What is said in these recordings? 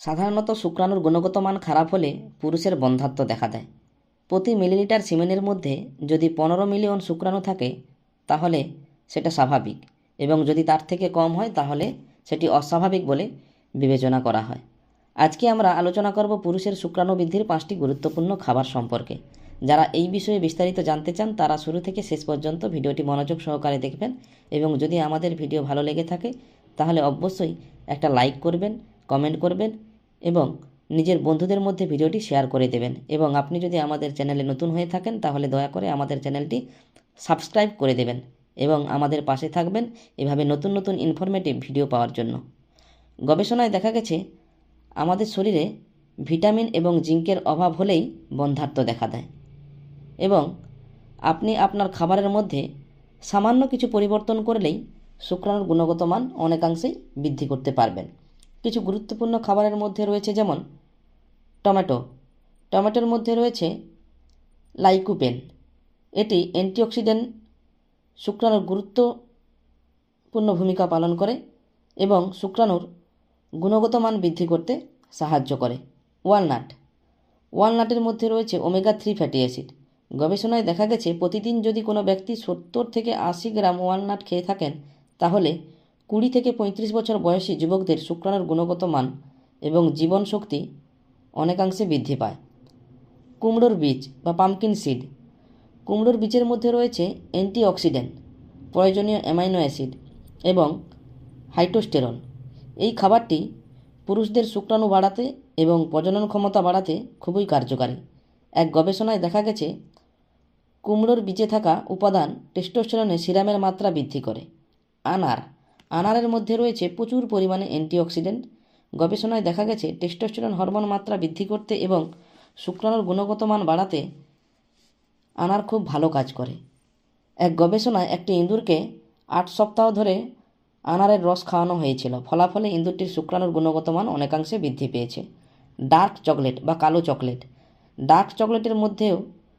সাধারণত শুক্রাণুর গুণগত মান খারাপ হলে পুরুষের বন্ধাত্ব দেখা দেয়। প্রতি মিলিলিটার সিমেনের মধ্যে যদি পনেরো মিলিয়ন শুক্রাণু থাকে, তাহলে সেটা স্বাভাবিক এবং যদি তার থেকে কম হয়, তাহলে সেটি অস্বাভাবিক বলে বিবেচনা করা হয়। আজকে আমরা আলোচনা করব পুরুষের শুক্রাণু বৃদ্ধির পাঁচটি গুরুত্বপূর্ণ খাবার সম্পর্কে। যারা এই বিষয়ে বিস্তারিত জানতে চান, তারা শুরু থেকে শেষ পর্যন্ত ভিডিওটি মনোযোগ সহকারে দেখবেন এবং যদি আমাদের ভিডিও ভালো লেগে থাকে, তাহলে অবশ্যই একটা লাইক করবেন, কমেন্ট করবেন এবং নিজের বন্ধুদের মধ্যে ভিডিওটি শেয়ার করে দেবেন। এবং আপনি যদি আমাদের চ্যানেলে নতুন হয়ে থাকেন, তাহলে দয়া করে আমাদের চ্যানেলটি সাবস্ক্রাইব করে দেবেন এবং আমাদের পাশে থাকবেন এভাবে নতুন নতুন ইনফরমেটিভ ভিডিও পাওয়ার জন্য। গবেষণায় দেখা গেছে, আমাদের শরীরে ভিটামিন এবং জিঙ্কের অভাব হলেই বন্ধাত্ব দেখা দেয়। এবং আপনি আপনার খাবারের মধ্যে সামান্য কিছু পরিবর্তন করলেই শুক্রাণুর গুণগত মান অনেকাংশেই বৃদ্ধি করতে পারবেন। কিছু গুরুত্বপূর্ণ খাবারের মধ্যে রয়েছে যেমন টমেটো। টমেটোর মধ্যে রয়েছে লাইকুপেন। এটি অ্যান্টিঅক্সিডেন্ট, শুক্রাণুর গুরুত্বপূর্ণ ভূমিকা পালন করে এবং শুক্রাণুর গুণগত মান বৃদ্ধি করতে সাহায্য করে। ওয়ালনাট। ওয়ালনাটের মধ্যে রয়েছে ওমেগা থ্রি ফ্যাটি অ্যাসিড। গবেষণায় দেখা গেছে, প্রতিদিন যদি কোনো ব্যক্তি সত্তর থেকে আশি গ্রাম ওয়ালনাট খেয়ে থাকেন, তাহলে কুড়ি থেকে পঁয়ত্রিশ বছর বয়সী যুবকদের শুক্রাণুর গুণগত মান এবং জীবন শক্তি অনেকাংশে বৃদ্ধি পায়। কুমড়োর বীজ বা পামকিন সিড কুমড়োর বীজের মধ্যে রয়েছে অ্যান্টিঅক্সিডেন্ট প্রয়োজনীয় অ্যামাইনো অ্যাসিড এবং হাইটোস্টেরন এই খাবারটি পুরুষদের শুক্রাণু বাড়াতে এবং প্রজনন ক্ষমতা বাড়াতে খুবই কার্যকারী। এক গবেষণায় দেখা গেছে, কুমড়োর বীজে থাকা উপাদান টেস্টোস্টেরনে সিরামের মাত্রা বৃদ্ধি করে, আনার। আনারের মধ্যে রয়েছে প্রচুর পরিমাণে অ্যান্টিঅক্সিডেন্ট। গবেষণায় দেখা গেছে, টেস্টোস্টেরন হরমোন মাত্রা বৃদ্ধি করতে এবং শুক্রাণুর গুণগত মান বাড়াতে আনার খুব ভালো কাজ করে। এক গবেষণায় একটি ইঁদুরকে আট সপ্তাহ ধরে আনারের রস খাওয়ানো হয়েছিল, ফলাফলে ইঁদুরটির শুক্রাণুর গুণগত মান অনেকাংশে বৃদ্ধি পেয়েছে। ডার্ক চকলেট বা কালো চকলেট। ডার্ক চকলেটের মধ্যেও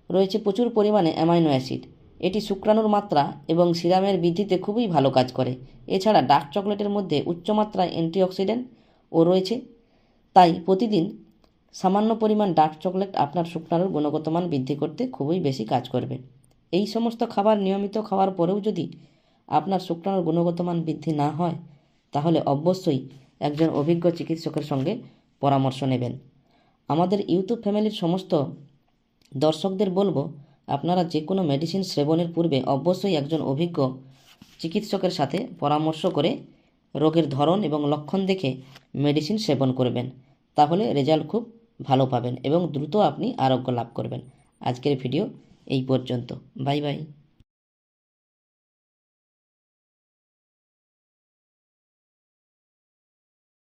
রয়েছে প্রচুর পরিমাণে অ্যামাইনো অ্যাসিড। এটি শুক্রাণুর মাত্রা এবং সিরামের বৃদ্ধিতে খুবই ভালো কাজ করে। এছাড়া ডার্ক চকলেটের মধ্যে উচ্চমাত্রায় অ্যান্টিঅক্সিডেন্ট ও রয়েছে। তাই প্রতিদিন সামান্য পরিমাণ ডার্ক চকলেট আপনার শুক্রাণুর গুণগত মান বৃদ্ধি করতে খুবই বেশি কাজ করবে। এই সমস্ত খাবার নিয়মিত খাওয়ার পরেও যদি আপনার শুক্রাণুর গুণগত মান বৃদ্ধি না হয়, তাহলে অবশ্যই একজন অভিজ্ঞ চিকিৎসকের সঙ্গে পরামর্শ নেবেন। আমাদের ইউটিউব ফ্যামিলির সমস্ত দর্শকদের বলব আপনারা যে কোনো মেডিসিন সেবনের পূর্বে অবশ্যই একজন অভিজ্ঞ চিকিৎসকের সাথে পরামর্শ করে রোগের ধরন এবং লক্ষণ দেখে মেডিসিন সেবন করবেন। তাহলে রেজাল্ট খুব ভালো পাবেন এবং দ্রুত আপনি আরোগ্য লাভ করবেন। আজকের ভিডিও এই পর্যন্ত। Bye bye